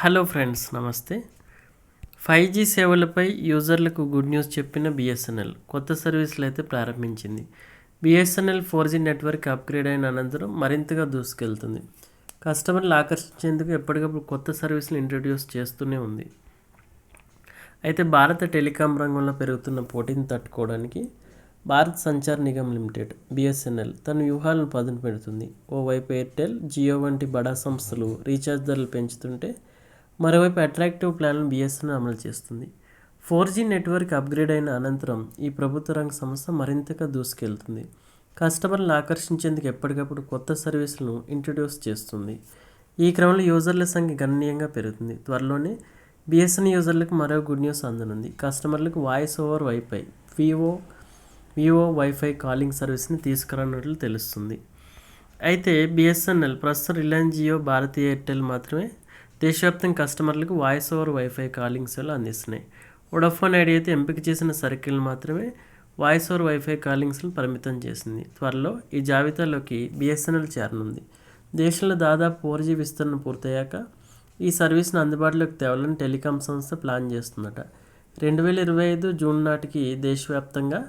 Hello friends నమస్తే. Five G సేవలపై యూజర్లకు గుడ్ న్యూస్ చెప్పిన బిఎస్ఎన్ఎల్ కొత్త సర్వీసులు అయితే ప్రారంభించింది. BSNL four G network upgrade అయిన అనంతరం మరింతగా దూసుకెళ్తుంది. కస్టమర్లు ఆకర్షించేందుకు ఎప్పటికప్పుడు కొత్త సర్వీసులు ఇంట్రడ్యూస్ చేస్తూనే ఉంది. అయితే భారత టెలికాం రంగంలో పెరుగుతున్న పోటీని తట్టుకోవడానికి భారత్ సంచార్ నిగమ్ లిమిటెడ్ బిఎస్ఎన్ఎల్ తన వ్యూహాలను పదును పెడుతుంది. ఓవైపు ఎయిర్టెల్ జియో వంటి బడా సంస్థలు రీఛార్జ్ ధరలు పెంచుతుంటే మరోవైపు అట్రాక్టివ్ ప్లాన్లను బిఎస్ఎన్ఎల్ అమలు చేస్తుంది. ఫోర్ జీ నెట్వర్క్ అప్గ్రేడ్ అయిన అనంతరం ఈ ప్రభుత్వ రంగ సంస్థ మరింతగా దూసుకెళ్తుంది. కస్టమర్లను ఆకర్షించేందుకు ఎప్పటికప్పుడు కొత్త సర్వీసులను ఇంట్రడ్యూస్ చేస్తుంది. ఈ క్రమంలో యూజర్ల సంఖ్య గణనీయంగా పెరుగుతుంది. త్వరలోనే బిఎస్ఎన్ యూజర్లకు మరో గుడ్ న్యూస్ అందనుంది. కస్టమర్లకు వాయిస్ ఓవర్ వైఫై వివో వివో వైఫై కాలింగ్ సర్వీస్ని తీసుకురానున్నట్లు తెలుస్తుంది. అయితే బిఎస్ఎన్ఎల్ ప్రస్తుతం రిలయన్స్ జియో భారతీయ ఎయిర్టెల్ మాత్రమే దేశవ్యాప్తం కస్టమర్లకు వాయిస్ ఓవర్ వైఫై కాలింగ్ సేవలు అందిస్తున్నాయి? వొడాఫోన్ ఐడియా అయితే ఎంపిక చేసిన సర్కిల్ మాత్రమే వాయిస్ ఓవర్ వైఫై కాలింగ్స్ను పరిమితం చేసింది. త్వరలో ఈ జాబితాలోకి బిఎస్ఎన్ఎల్ చేరనుంది. దేశంలో దాదాపు ఫోర్ జీ విస్తరణ పూర్తయ్యాక ఈ సర్వీస్ను అందుబాటులోకి తేవాలని టెలికాం సంస్థ ప్లాన్ చేస్తుందట. రెండు వేల ఇరవై ఐదు జూన్ నాటికి దేశవ్యాప్తంగా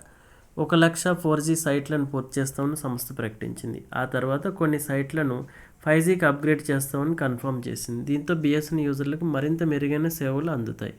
ఒక లక్ష ఫోర్ జీ సైట్లను పూర్తి చేస్తామని సంస్థ ప్రకటించింది. ఆ తర్వాత కొన్ని సైట్లను ఫైవ్ జీకి అప్గ్రేడ్ చేస్తామని కన్ఫర్మ్ చేసింది. దీంతో బిఎస్ఎన్ యూజర్లకు మరింత మెరుగైన సేవలు అందుతాయి.